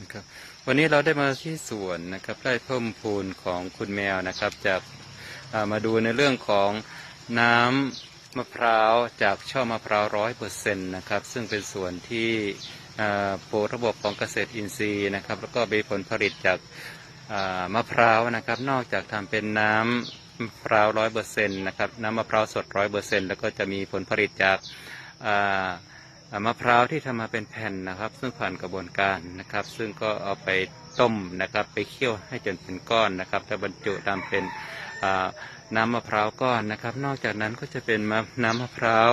นะครับวันนี้เราได้มาที่สวนนะครับไร่เพิ่มพูนของคุณแมวนะครับจากมาดูในเรื่องของน้ำมะพร้าวจากช่อมะพร้าวร้อยเปอร์เซ็นต์นะครับซึ่งเป็นส่วนที่ปลูกระบบของเกษตรอินทรีย์นะครับแล้วก็มีผลผลิตจากมะพร้าวนะครับนอกจากทำเป็นน้ำมะพร้าวร้อยเปอร์เซ็นต์นะครับน้ำมะพร้าวสดร้อยเปอร์เซ็นต์แล้วก็จะมีผลผลิตจากอ่า มะพร้าวที่ทำมาเป็นแผ่นนะครับ ซึ่งผ่านกระบวนการนะครับ ซึ่งก็เอาไปต้มนะครับ ไปเคี่ยวให้จนเป็นก้อนนะครับแล้วบรรจุตามเป็นน้ำมะพร้าวก้อนนะครับ นอกจากนั้นก็จะเป็นน้ำมะพร้าว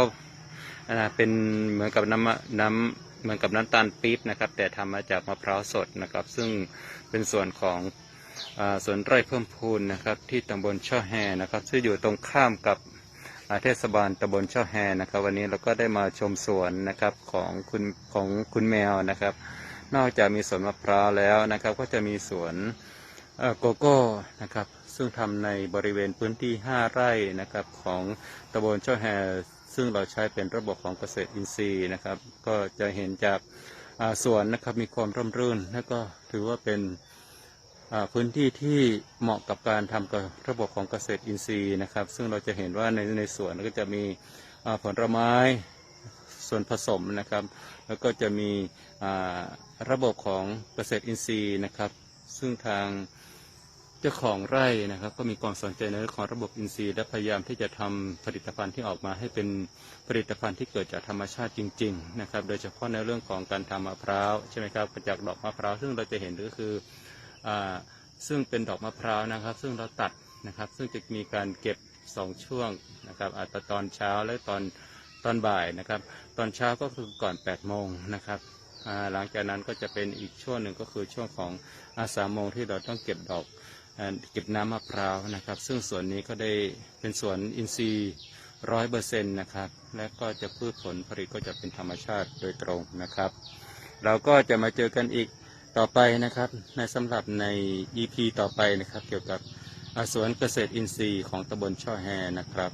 เป็นเหมือนกับน้ำน้ำเหมือนกับน้ำตาลปี๊บนะครับ แต่ทำมาจากมะพร้าวสดนะครับ ซึ่งเป็นส่วนของอ่าสวนไร่เพิ่มพูนนะครับ ที่ตำบลช่อแฮนะครับ ซึ่งอยู่ตรงข้ามกับ เทศบาลตำบลช่อแฮนะครับ วันนี้เราก็ได้มาชมสวนนะครับของคุณของคุณแมวนะครับ นอกจากมีสวนมะพร้าวแล้วนะครับ ก็จะมีสวนโกโก้นะครับ ซึ่งทำในบริเวณพื้นที่ 5 ไร่นะครับของตำบลช่อแฮซึ่งเราใช้เป็นระบบของเกษตรอินทรีย์นะครับ ก็จะเห็นจากสวนนะครับมีความร่มรื่น และก็ถือว่าเป็น พื้นที่ที่เหมาะกับการทำกับระบบของเกษตรอินทรีย์นะครับ ซึ่งเราจะเห็นว่าในในสวนก็จะมีผลไม้ส่วนผสมนะครับ แล้วก็จะมีระบบของเกษตรอินทรีย์นะครับ ซึ่งทางเจ้าของไร่นะครับ ก็มีความสนใจในเรื่องของระบบอินทรีย์และพยายามที่จะทำผลิตภัณฑ์ที่ออกมาให้เป็นผลิตภัณฑ์ที่เกิดจากธรรมชาติจริง ๆ นะครับ โดยเฉพาะในเรื่องของการทำมะพร้าวใช่ไหมครับจากดอกมะพร้าวซึ่งเราจะเห็นก็คือ ซึ่งเป็นดอกมะพร้าวนะครับ ซึ่งเราตัดนะครับ ซึ่งจะมีการเก็บสองช่วงนะครับอาจจะตอนเช้าและตอนตอนบ่ายนะครับ ตอนเช้าก็คือก่อน8ปดโมงนะครับหลังจากนั้นก็จะเป็นอีกช่วงหนึ่งก็คือช่วงของอาสามโมงที่เราต้องเก็บดอกเก็บน้ำมะพร้าวนะครับ ซึ่งสวนนี้ก็ได้เป็นสวนอินทรีย์ร้อยเปอร์เซ็นต์นะครับ และก็จะพืชผลผลิตก็จะเป็นธรรมชาติโดยตรงนะครับ เราก็จะมาเจอกันอีก ต่อไปนะครับในสำหรับใน EP ต่อไปนะครับ เกี่ยวกับอาสวนเกษตรอินทรีย์ของตำบลช่อแฮนะครับ